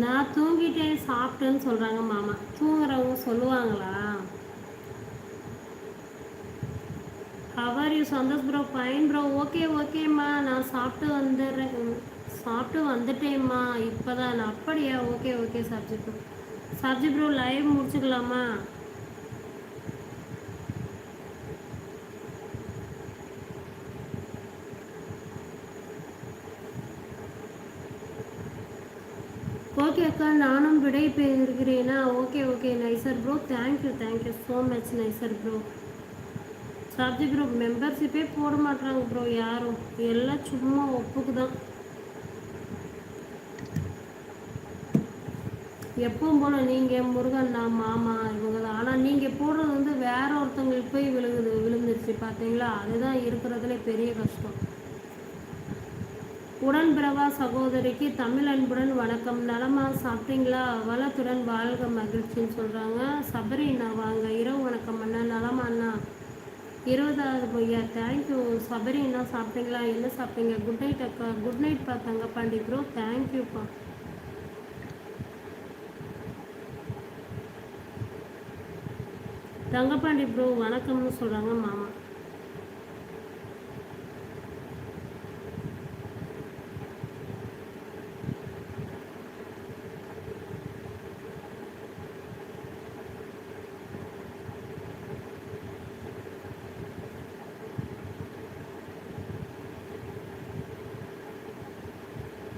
நான் தூங்கிட்டேன் சாப்பிட்டேன்னு சொல்கிறாங்க மாமா. தூங்குறவங்க சொல்லுவாங்களா? How are you Santhosh bro fine bro okay ஓகேம்மா நான் சாப்பிட்டு வந்துடுறேன். சாப்பிட்டு வந்துட்டேம்மா. இப்போ தான் அப்படியா? Okay okay sabzi bro sabzi bro live முடிச்சுக்கலாமா? ஓகே அக்கா நானும் விடை பெறுகிறேனா okay okay NISER bro thank you thank you so much NISER bro sabzi bro மெம்பர்ஷிப்பே போட மாட்டாங்க ப்ரோ யாரும். எல்லாம் சும்மா ஒப்புக்கு தான் எப்பவும் போல் நீங்கள் முருகன் நான் மாமா இவங்க. தான் ஆனால் நீங்கள் போடுறது வந்து வேற ஒருத்தவங்களுக்கு போய் விழுகுது விழுந்துருச்சு பார்த்தீங்களா அதுதான் இருக்கிறதுலே பெரிய கஷ்டம். உடன்பிறவா சகோதரிக்கு தமிழ் அன்புடன் வணக்கம். நலமா சாப்பிட்டீங்களா? வளத்துடன் வாழ்க மகிழ்ச்சின்னு சொல்கிறாங்க சபரிண்ணா வாங்க. இரவு வணக்கம் அண்ணா. நலமா அண்ணா? இருபதாவது பொய்யா. தேங்க்யூ சபரி சாப்பிட்டீங்களா? என்ன சாப்பிட்டீங்க? குட் நைட் அக்கா. குட் நைட் பா தங்கப்பாண்டி ப்ரோ தேங்க்யூப்பா தங்கப்பாண்டி ப்ரோ வணக்கம்னு சொல்கிறாங்க மாமா.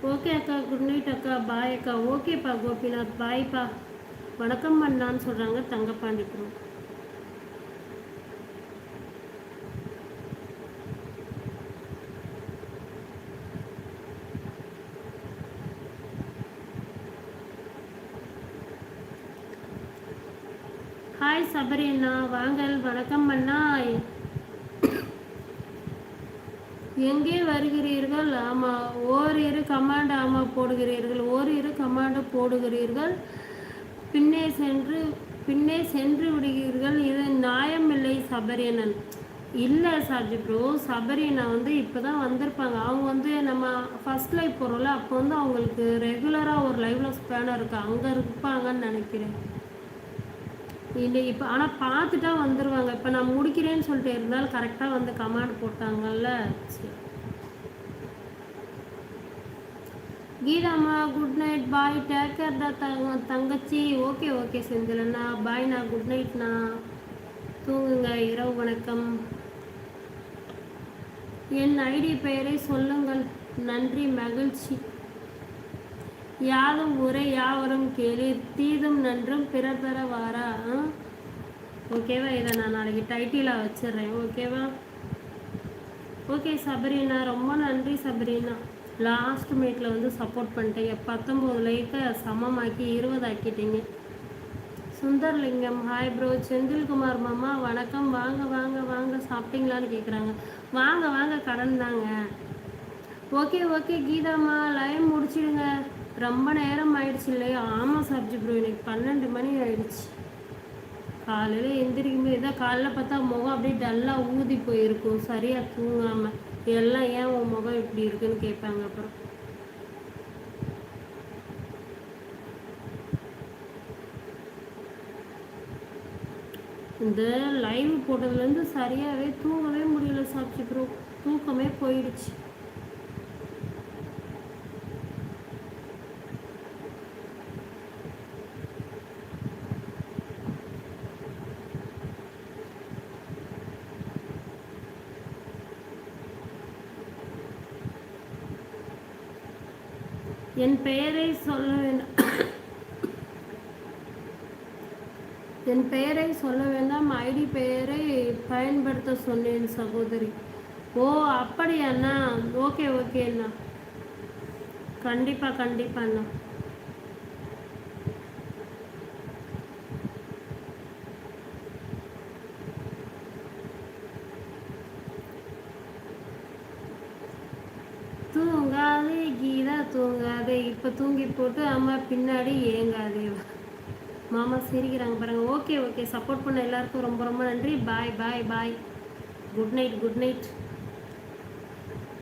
ஓகே அக்கா குட் நைட் அக்கா பாய் அக்கா. ஓகேப்பா கோபிநாத் பாய்ப்பா வணக்கம் அண்ணான்னு சொல்கிறாங்க தங்கப்பாண்டி ப்ரோ ஹாய் சபரி அண்ணா வாங்கல் வணக்கம் அண்ணா. எங்கே வருகிறீர்கள்? ஆமாம் ஓரிரு கமாண்ட் ஆமாம் போடுகிறீர்கள். ஓரிரு கமாண்டு போடுகிறீர்கள். பின்னே சென்று பின்னே சென்று விடுகிறீர்கள். இது நியாயமில்லை சபரியனன். இல்லை சார்ஜி ப்ரோ சபரியனை வந்து இப்போ தான் வந்திருப்பாங்க. அவங்க வந்து நம்ம ஃபஸ்ட் லைவ் போகிறோம்ல அப்போ வந்து அவங்களுக்கு ரெகுலராக ஒரு லைவில் ஸ்பேனர் இருக்குது அங்கே இருப்பாங்கன்னு நினைக்கிறேன். இல்லை இப்போ ஆனால் பார்த்துட்டா வந்துடுவாங்க இப்போ நான் முடிக்கிறேன்னு சொல்லிட்டு இருந்தாலும் கரெக்டாக வந்து கமாண்ட் போட்டாங்கல்ல? சரி. கீதாம்மா good night bye take care தான் தங்க தங்கச்சி. ஓகே ஓகே செந்திலண்ணா. பாய்ண்ணா குட் நைட்ண்ணா தூங்குங்க இரவு வணக்கம். என் ஐடி பெயரை சொல்லுங்கள். நன்றி மகிழ்ச்சி. யாதும் உரை யாவரும் கேளு தீதும் நன்றும் பிறர் வாரா ஓகேவா? இதை நான் நாளைக்கு டைட்டிலாக வச்சிடுறேன். ஓகேவா? ஓகே சபரினா. ரொம்ப நன்றி சபரினா. லாஸ்ட் மீட்டில் வந்து சப்போர்ட் பண்ணிட்டீங்க. பத்தொம்போது லைக்கை சமமாக்கி இருபது ஆக்கிட்டீங்க. சுந்தர்லிங்கம் ஹாய் ப்ரோ செந்தில்குமார் மாமா வணக்கம். வாங்க வாங்க வாங்க. சாப்பிட்டீங்களான்னு கேட்குறாங்க வாங்க வாங்க. கடன் தாங்க. Okay okay Geethamma. லைவ் முடிச்சிடுங்க. ரொம்ப நேரம் ஆயிடுச்சு இல்லையா? ஆமாம் சப்ஜி ப்ரோ எனக்கு பன்னெண்டு மணி ஆயிடுச்சு. காலையில் எந்திரிக்கும்போது தான் காலைல பார்த்தா முகம் அப்படியே டல்லாக ஊதி போயிருக்கும். சரியாக தூங்காமல் எல்லாம் ஏன் உன் முகம் இப்படி இருக்குன்னு கேட்பாங்க அப்புறம். இந்த லைவ் போட்டதுலேருந்து சரியாகவே தூங்கவே முடியல சாப்பிட்டு ப்ரோ தூக்கமே போயிடுச்சு. என் பெயரை சொல்ல வேண்டாம் என் பெயரை சொல்ல வேண்டாம். ஐடி பெயரை பயன்படுத்த சொன்னேன் சகோதரி. ஓ அப்படியாண்ணா ஓகே ஓகே அண்ணா. கண்டிப்பாக கண்டிப்பாக அண்ணா. தூங்காதே. இப்போ தூங்கி போட்டு அம்மா பின்னாடி ஏங்காதே. மாமா சிரிக்கிறாங்க பாருங்க. ஓகே ஓகே சப்போர்ட் பண்ண எல்லாருக்கும் ரொம்ப ரொம்ப நன்றி. Bye bye bye good night good night